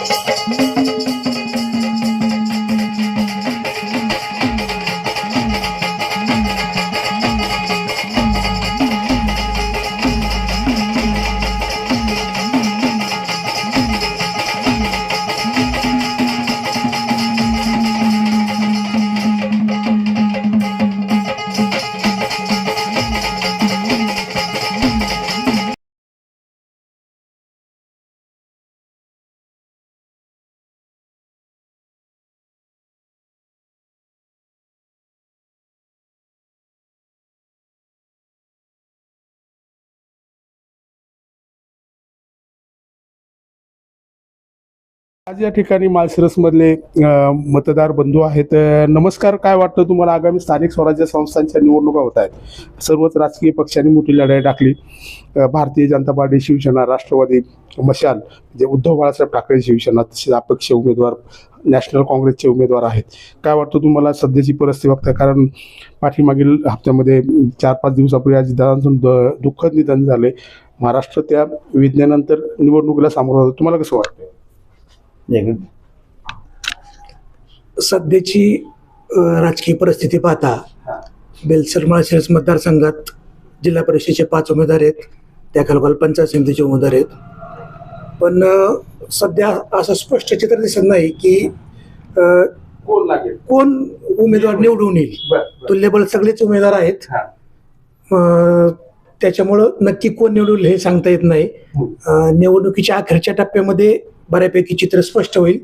Gracias. आज या ठिकाणी माळशिरसमधले अ, मतदार बंधू आहेत. नमस्कार काय वाटतं तुम्हाला? आगामी स्थानिक स्वराज्य संस्थांच्या निवडणुका होत आहेत. सर्वच राजकीय पक्षांनी मोठी लढाई टाकली. भारतीय जनता पार्टी शिवसेना राष्ट्रवादी मशाल म्हणजे उद्धव बाळासाहेब ठाकरे शिवसेना तसेच अपक्ष उमेदवार नॅशनल काँग्रेसचे उमेदवार आहेत. काय वाटतं तुम्हाला सध्याची परिस्थिती बघता? कारण पाठीमागील हप्त्यामध्ये चार पाच दिवसापूर्वी आज दादांचं द- दुःखद निधन झाले. महाराष्ट्र त्या विज्ञानंतर निवडणुकीला सामोरं होतं तुम्हाला कसं वाटतं सध्याची राजकीय परिस्थिती पाहता बेलसर माळशिरस मतदारसंघात जिल्हा परिषदेचे पाच उमेदवार आहेत. त्या खालोखाल पंचायत समितीचे उमेदवार आहेत. पण सध्या असं स्पष्ट चित्र दिसत नाही की कोण लागेल? कोण उमेदवार निवडून येईल? तुल्यबळ सगळेच उमेदवार आहेत. त्याच्यामुळं नक्की कोण निवडून हे सांगता येत नाही. निवडणुकीच्या अखेरच्या टप्प्यामध्ये बऱ्यापैकी चित्र स्पष्ट होईल.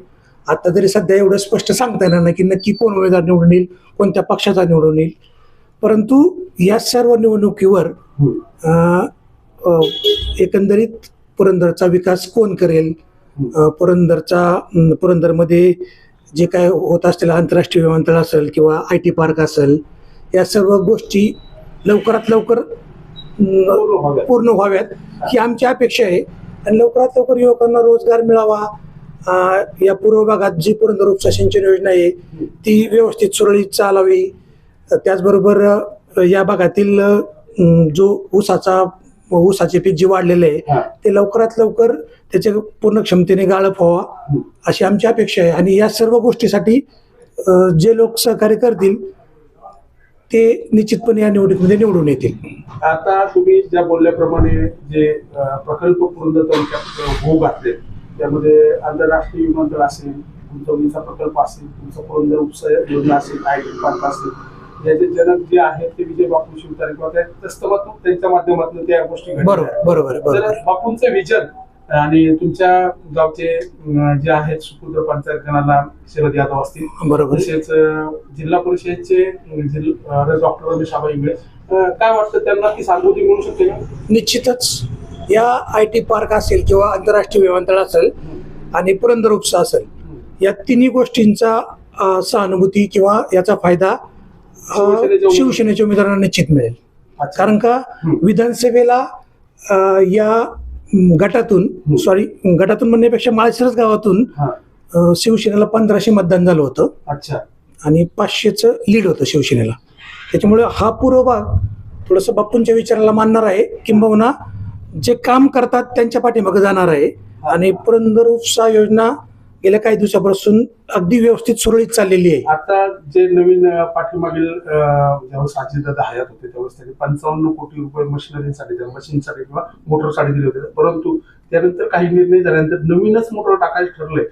आता तरी सध्या एवढं स्पष्ट सांगता येणार नाही की नक्की कोण उमेदवार निवडून येईल कोणत्या पक्षाचा निवडून येईल. परंतु या सर्व निवडणुकीवर एकंदरीत पुरंदरचा विकास कोण करेल? पुरंदरचा पुरंदरमध्ये जे काय होत असलेलं आंतरराष्ट्रीय विमानतळ असेल किंवा आय टी पार्क असेल या सर्व गोष्टी लवकरात लवकर पूर्ण व्हाव्यात. ही आमची अपेक्षा आहे. आणि लवकरात लवकर युवकांना रोजगार मिळावा. या पूर्व भागात जी पुरंदर उपसा सिंचन योजना आहे ती व्यवस्थित सुरळीत चालावी. त्याचबरोबर या भागातील जो ऊसाचा ऊसाचे पीक जे वाढलेले आहे. ते लवकरात लवकर त्याचे पूर्ण क्षमतेने गाळप व्हावा अशी आमची अपेक्षा आहे. आणि या सर्व गोष्टीसाठी जे लोक सहकार्य करतील ते निश्चितपणे या निवडणुकीमध्ये निवडून येतील आता तुम्ही ज्या बोलल्याप्रमाणे जे प्रकल्प तालुक्यात होऊ घातले त्यामध्ये आंतरराष्ट्रीय विमानतळ असेल गुंतवणुकीचा प्रकल्प असेल तुमचा पुरंदर उपसा योजना असेल आय टी पार्क असेल याचे जनक जे आहेत ते विजय बापू शिवतारे किंवा त्यांच्या माध्यमातून त्या गोष्टी बरोबर. बरोबर. बापूंचं विजन आणि तुमच्या गावचे जे आहेत सुपुत्र पंचायत गणाला शरद यादव असतील. बरोबर. तसेच जिल्हा परिषदचे डॉक्टर रमेश आबा इंगळे. अं, काय वाटतं त्यांना ती सहानुभूती मिळू शकते का? निश्चितच. या आय टी पार्क असेल किंवा आंतरराष्ट्रीय विमानतळ असेल आणि पुरंदर उपसा असेल या तिन्ही गोष्टींचा सहानुभूती किंवा याचा फायदा शिवसेनेच्या उमेदवार- शिवसेनेच्या उमेदवारांना निश्चित मिळेल. कारण का. विधानसभेला या गटातून सॉरी गटातून म्हणण्यापेक्षा माळशिरस गावातून. अ, शिवसेनेला पंधराशे मतदान झालं होतं. अच्छा. आणि पाचशेचं लीड होतं शिवसेनेला. त्याच्यामुळे हा पूर्व भाग थोडंसं बापूंच्या विचाराला मानणार आहे. किंबहुना जे काम करतात त्यांच्या पाठीमागे जाणार आहे. आणि पुरंदर उपसा योजना गेल्या काही दिवसापासून अगदी व्यवस्थित सुरळीत चाललेली आहे. आता जे नवीन पाठीमागील ज्यावेळेस अजितदादा हयात होते त्यावेळेस त्यांनी पंचावन्न कोटी रुपये मशिनरीसाठी मशीनसाठी किंवा मोटरसाठी दिले होते. परंतु त्यानंतर काही निर्णय झाल्यानंतर नवीनच मोटर टाकायचं ठरलंय.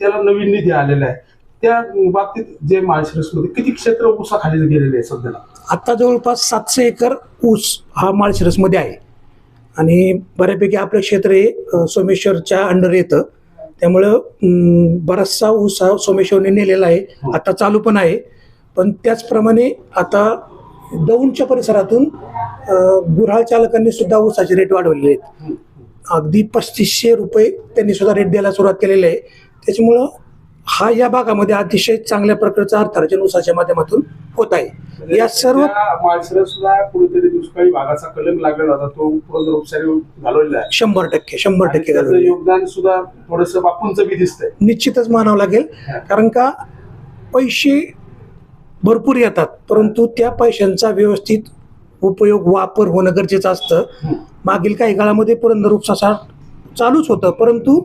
त्याला नवीन निधी आलेला आहे. त्या बाबतीत जे माळशिरसमध्ये किती क्षेत्र ऊसाखाली गेलेले आहे सध्याला? आता जवळपास सातशे एकर ऊस हा माळशिरसमध्ये आहे. आणि बऱ्यापैकी आपलं क्षेत्र हे सोमेश्वरच्या अंडर येतं. त्यामुळं बराचसा ऊस हा सोमेश्वरने नेलेला आहे. आता चालू पण आहे. पण त्याचप्रमाणे आता दौंडच्या परिसरातून गुऱ्हाळ चालकांनी सुद्धा ऊसाचे रेट वाढवलेले आहेत. अगदी पस्तीसशे रुपये त्यांनी सुद्धा रेट द्यायला सुरुवात केलेली आहे. त्याच्यामुळं हा या भागामध्ये अतिशय चांगल्या प्रकारचा अर्थार्जन ऊसाच्या माध्यमातून होत आहे. या सर्व माळशिरसला कुठेतरी दुष्काळी भागाचा कलंक लागलेला होता तो पुरंदर उपसारी घालवलेला आहे. शंभर टक्के शंभर टक्के त्याचं घालवलेलं आहे. योगदान सुद्धा थोडस बापूंचं बी दिसतंय. निश्चितच मानावं लागेल कारण का पैसे भरपूर येतात परंतु त्या पैशांचा व्यवस्थित उपयोग वापर होणं गरजेचं असतं. मागील काही काळामध्ये पुरंदर उपसा चालूच होतं परंतु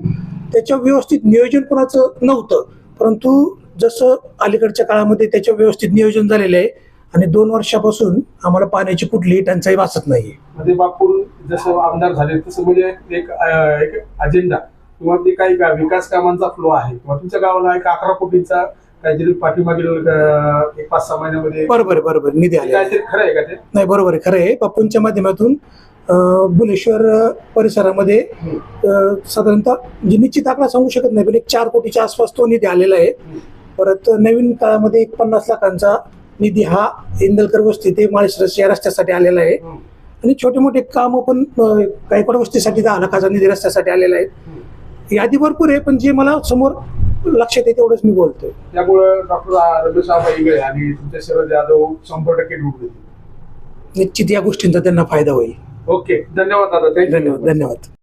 त्याच्या व्यवस्थित नियोजन कोणाचं नव्हतं. परंतु जसं अलीकडच्या काळामध्ये त्याच्या व्यवस्थित नियोजन झालेलं आहे आणि दोन वर्षापासून आम्हाला पाण्याची कुठलीही टंचाई भासत नाही म्हणजे बापून जसं आमदार झाले तसं म्हणजे एक अं, एक अजेंडा किंवा ते काही गा- विकास कामांचा फ्लो आहे. किंवा तुमच्या गावाला एक अकरा कोटीचा काहीतरी पाठीमागील अं, एक पाच सहा महिन्यामध्ये बरोबर बरोबर. निधी आले काहीतरी खरं आहे का ते? नाही बरोबर आहे. खरं आहे. बापूंच्या माध्यमातून अं, बुलेश्वर अं, परिसरामध्ये अं, साधारणतः म्हणजे निश्चित आकडा सांगू शकत नाही पण एक चार कोटीच्या आसपास तो निधी आलेला आहे. परत नवीन काळामध्ये एक पन्नास लाखांचा निधी हा इंदलकर वस्ती ते माळशिरस या रस्त्यासाठी आलेला आहे. आणि छोटे मोठे काम पण गायकवाड वस्तीसाठी दहा लाखाचा निधी रस्त्यासाठी आलेला आहे. यादी भरपूर आहे पण जे मला समोर लक्षात येते तेवढंच मी बोलतोय. त्यामुळे डॉक्टर रमेश आबा इंगळे आणि तुमच्या शरद यादव शंभर टक्के निवडून निश्चित या गोष्टींचा त्यांना फायदा होईल. ओके धन्यवाद दादा. धन्यवाद धन्यवाद.